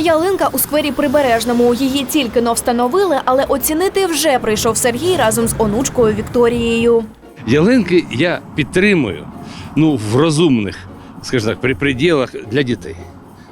Ялинка у сквері Прибережному. Її тільки но встановили, але оцінити вже прийшов Сергій разом з онучкою Вікторією. Ялинки я підтримую ну, в розумних, скажімо так, при приділах для дітей.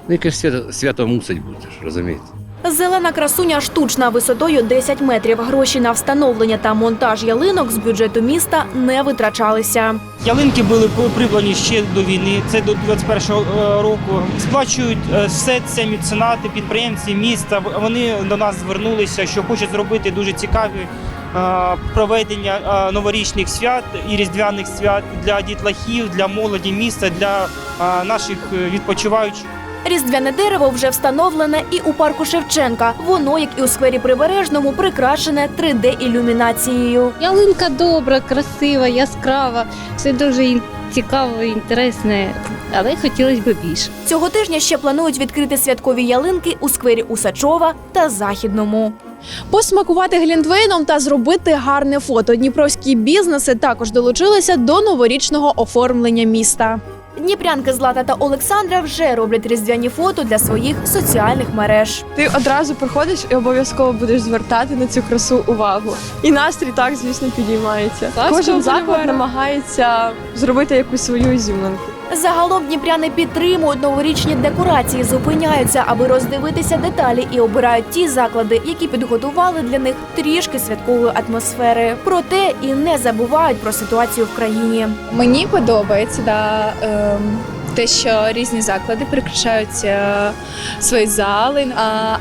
Ну, ж свято, свято мусить бути, розумієте? Зелена красуня штучна висотою 10 метрів. Гроші на встановлення та монтаж ялинок з бюджету міста не витрачалися. Ялинки були придбані ще до війни, це до 21-го року. Сплачують е, все це меценати, підприємці міста. Вони до нас звернулися, що хочуть зробити дуже цікаві е, проведення е, новорічних свят і різдвяних свят для дітлахів, для молоді міста, для е, наших е, відпочиваючих. Різдвяне дерево вже встановлене і у парку Шевченка. Воно, як і у сквері Прибережному, прикрашене 3D-ілюмінацією. Ялинка добра, красива, яскрава. Все дуже цікаво, інтересне, але хотілося б більше. Цього тижня ще планують відкрити святкові ялинки у сквері Усачова та Західному. Посмакувати глінтвейном та зробити гарне фото. Дніпровські бізнеси також долучилися до новорічного оформлення міста. Дніпрянки Злата та Олександра вже роблять різдвяні фото для своїх соціальних мереж. Ти одразу приходиш і обов'язково будеш звертати на цю красу увагу. І настрій так, звісно, підіймається. Кожен заклад намагається зробити якусь свою ізюминку. Загалом дніпряни підтримують новорічні декорації, зупиняються, аби роздивитися деталі і обирають ті заклади, які підготували для них трішки святкової атмосфери. Проте і не забувають про ситуацію в країні. Мені подобається да, ем, те, що різні заклади прикрашають е, свої зали,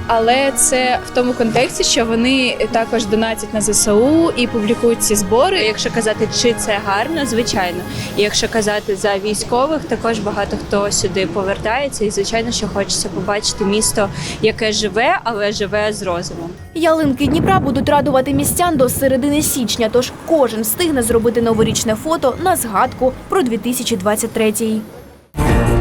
але це в тому контексті, що вони також донатять на ЗСУ і публікують ці збори. Якщо казати, чи це гарно, звичайно. І якщо казати за військових, також багато хто сюди повертається, і звичайно, що хочеться побачити місто, яке живе, але живе з розумом. Ялинки Дніпра будуть радувати містян до середини січня, тож кожен встигне зробити новорічне фото на згадку про 2023. Yeah.